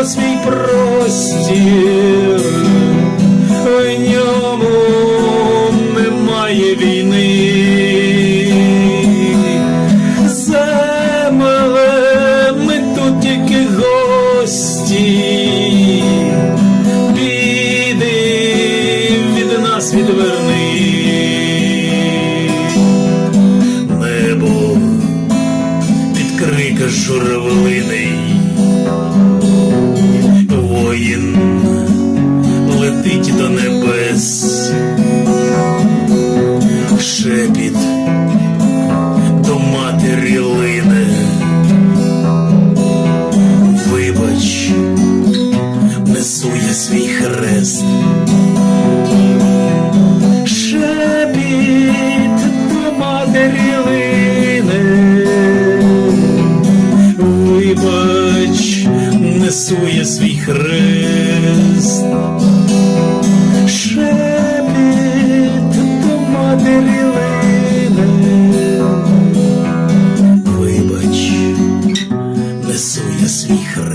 на свій простір, в ньому немає війни. Земле, тут тільки гості, біди від нас відверни. Небо під крика журавлини. Летить до небес, шепіт до матері лине. Вибач, несу я свій хрест. Несу я свій хрест. Вибач, несу я свій хрест.